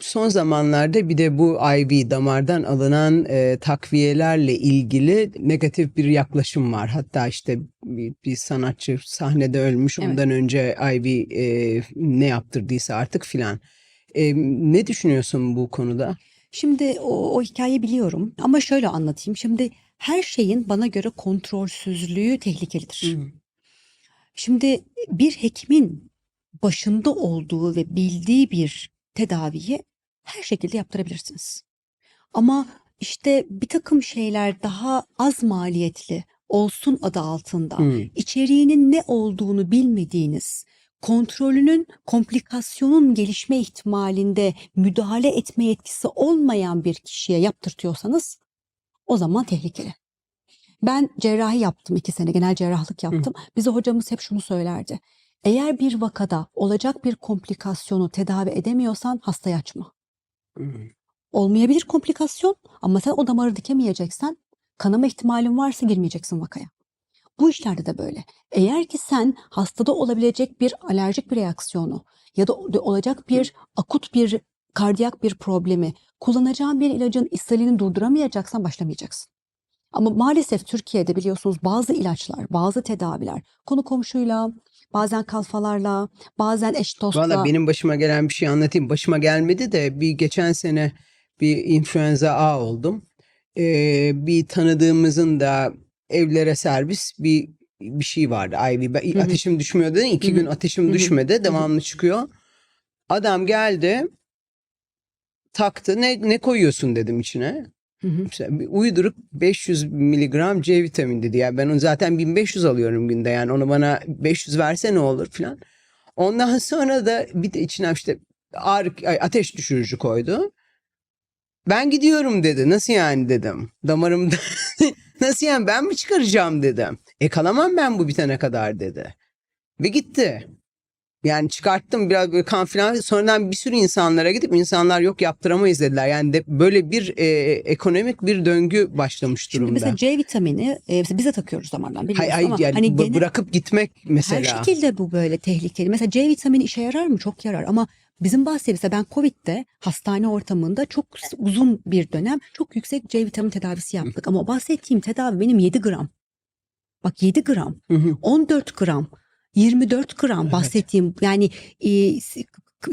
son zamanlarda bir de bu IV damardan alınan e, takviyelerle ilgili negatif bir yaklaşım var. Hatta işte bir, bir sanatçı sahnede ölmüş Evet. ondan önce IV e, ne yaptırdıysa artık filan. E, ne düşünüyorsun bu konuda? Şimdi o, o hikayeyi biliyorum ama şöyle anlatayım. Şimdi her şeyin bana göre kontrolsüzlüğü tehlikelidir. Şimdi bir hekimin başında olduğu ve bildiği bir tedaviyi her şekilde yaptırabilirsiniz. Ama işte bir takım şeyler daha az maliyetli olsun adı altında Hmm. içeriğinin ne olduğunu bilmediğiniz, kontrolünün komplikasyonun gelişme ihtimalinde müdahale etme yetkisi olmayan bir kişiye yaptırtıyorsanız o zaman tehlikeli. Ben cerrahi yaptım iki sene, genel cerrahlık yaptım. Bize hocamız hep şunu söylerdi. Eğer bir vakada olacak bir komplikasyonu tedavi edemiyorsan hastayı açma. Hmm. Olmayabilir komplikasyon ama sen o damarı dikemeyeceksen kanama ihtimalin varsa girmeyeceksin vakaya. Bu işlerde de böyle. Eğer ki sen hastada olabilecek bir alerjik bir reaksiyonu ya da olacak bir akut bir kardiyak bir problemi kullanacağın bir ilacın ishalini durduramayacaksan başlamayacaksın. Ama maalesef Türkiye'de biliyorsunuz bazı ilaçlar, bazı tedaviler konu komşuyla, bazen kalfalarla, bazen eş dostla. Valla benim başıma gelen bir şey anlatayım. Başıma gelmedi de bir geçen sene bir influenza A oldum. Ee, bir tanıdığımızın da evlere servis bir bir şey vardı. IV. Ben-. Ateşim düşmüyor dedi. İki gün ateşim düşmedi. Devamlı çıkıyor. Adam geldi taktı. Ne, ne koyuyorsun dedim içine. Hı. İşte bir uyduruk 500 miligram C vitamini dedi. Yani ben onu zaten 1500 alıyorum günde. Yani onu bana 500 verse ne olur filan. Ondan sonra da bir de içine işte ağrı, ateş düşürücü koydu. Ben gidiyorum dedi. Nasıl yani dedim. Damarımda nasıl yani ben mi çıkaracağım dedim. E kalamam ben bu bitene kadar dedi. Ve gitti. Yani çıkarttım biraz böyle kan falan. Sonradan bir sürü insanlara gidip insanlar yok yaptıramayız dediler. Yani de böyle bir e, ekonomik bir döngü başlamış Şimdi durumda. mesela C vitamini e, mesela bize takıyoruz damardan biliyorsun Hayır, hayır ama yani hani genel- bırakıp gitmek mesela. Her şekilde bu böyle tehlikeli. Mesela C vitamini işe yarar mı? Çok yarar ama bizim bahsettiğimiz mesela ben Covid'de hastane ortamında çok uzun bir dönem çok yüksek C vitamini tedavisi yaptık. Ama bahsettiğim tedavi benim 7 gram. Bak 7 gram, Hı hı. 14 gram, 24 gram Evet. bahsettiğim yani e,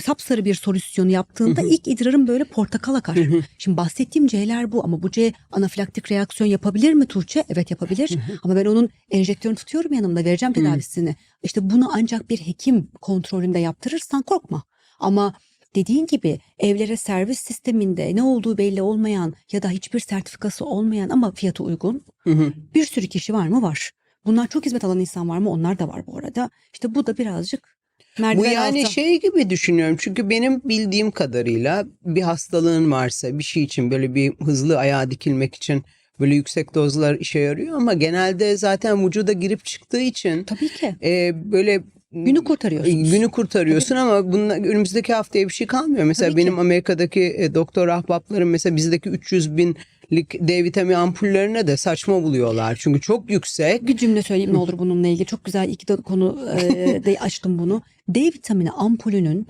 sapsarı bir solüsyonu yaptığında ilk idrarım böyle portakal akar. Şimdi bahsettiğim C'ler bu ama bu C anafilaktik reaksiyon yapabilir mi Tuğçe? Evet yapabilir. Ama ben onun enjektörünü tutuyorum yanımda vereceğim tedavisini. İşte bunu ancak bir hekim kontrolünde yaptırırsan korkma. Ama dediğin gibi evlere servis sisteminde ne olduğu belli olmayan ya da hiçbir sertifikası olmayan ama fiyatı uygun Hı hı. bir sürü kişi var mı? Var. Bunlar çok hizmet alan insan var mı? Onlar da var bu arada. İşte bu da birazcık merdiven Bu yani altı. şey gibi düşünüyorum. Çünkü benim bildiğim kadarıyla bir hastalığın varsa bir şey için böyle bir hızlı ayağa dikilmek için böyle yüksek dozlar işe yarıyor ama genelde zaten vücuda girip çıktığı için Tabii ki. e, böyle Günü kurtarıyorsunuz. Günü kurtarıyorsun ama bunun önümüzdeki haftaya bir şey kalmıyor. Mesela Tabii ki. benim Amerika'daki e, doktor ahbaplarım mesela bizdeki 300 binlik D vitamini ampullerine de saçma buluyorlar. Çünkü çok yüksek. Bir cümle söyleyeyim ne olur bununla ilgili. Çok güzel iki de konu e, de açtım bunu. D vitamini ampulünün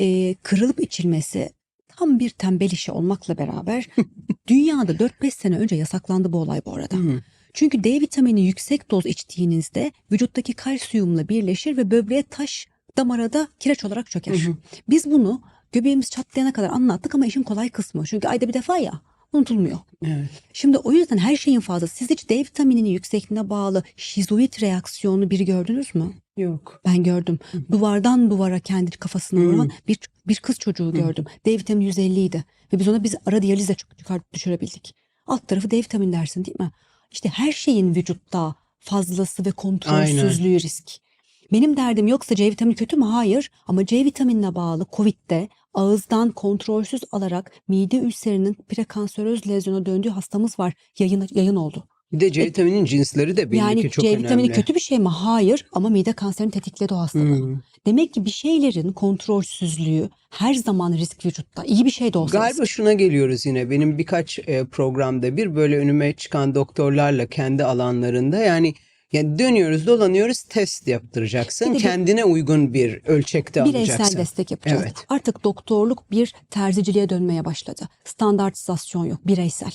e, kırılıp içilmesi tam bir tembel işi olmakla beraber dünyada 4-5 sene önce yasaklandı bu olay bu arada. Hı. Çünkü D vitamini yüksek doz içtiğinizde vücuttaki kalsiyumla birleşir ve böbreğe taş damara da kireç olarak çöker. Hı hı. Biz bunu göbeğimiz çatlayana kadar anlattık ama işin kolay kısmı. Çünkü ayda bir defa ya unutulmuyor. Evet. Şimdi o yüzden her şeyin fazlası. Siz hiç D vitamininin yüksekliğine bağlı şizoid reaksiyonu biri gördünüz mü? Yok. Ben gördüm. Duvardan duvara kendi kafasını Hı. vuran bir, bir kız çocuğu gördüm. D vitamini 150 idi. Ve biz ona biz ara diyalizle düşürebildik. Alt tarafı D vitamini dersin değil mi? İşte her şeyin vücutta fazlası ve kontrolsüzlüğü risk. Benim derdim yoksa C vitamini kötü mü? Hayır. Ama C vitaminine bağlı Covid'de ağızdan kontrolsüz alarak mide ülserinin prekanseröz lezyona döndüğü hastamız var. Yayın, yayın oldu. Bir de C vitaminin cinsleri de belli yani ki çok C önemli. vitamini kötü bir şey mi? Hayır ama mide kanserini tetikledi o hastalığı. Hı. Demek ki bir şeylerin kontrolsüzlüğü her zaman risk vücutta. İyi bir şey de olsa Galiba risk. şuna geliyoruz yine. Benim birkaç e, programda bir böyle önüme çıkan doktorlarla kendi alanlarında yani Yani dönüyoruz dolanıyoruz test yaptıracaksın. Bir Kendine uygun bir ölçekte Bireysel alacaksın. destek yapacağız. Evet. Artık doktorluk bir terziciliğe dönmeye başladı. Standartizasyon yok, bireysel.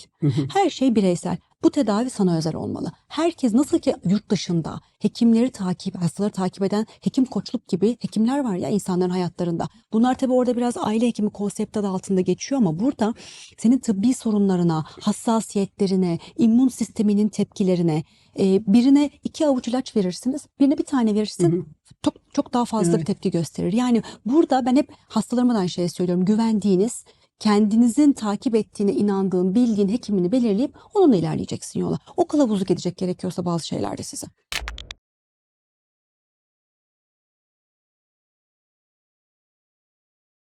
Her şey bireysel. Bu tedavi sana özel olmalı. Herkes nasıl ki yurt dışında hekimleri takip, hastaları takip eden hekim koçluk gibi hekimler var ya insanların hayatlarında. Bunlar tabii orada biraz aile hekimi konsepti adı altında geçiyor ama burada senin tıbbi sorunlarına, hassasiyetlerine, immün sisteminin tepkilerine, e, birine iki avuç ilaç verirsiniz, birine bir tane verirsin. Çok çok daha fazla bir Evet. tepki gösterir. Yani burada ben hep hastalarıma da aynı şeyi söylüyorum. Güvendiğiniz, kendinizin takip ettiğine inandığın, bildiğin hekimini belirleyip onunla ilerleyeceksin yola. O kılavuzluk edecek gerekiyorsa bazı şeylerde size.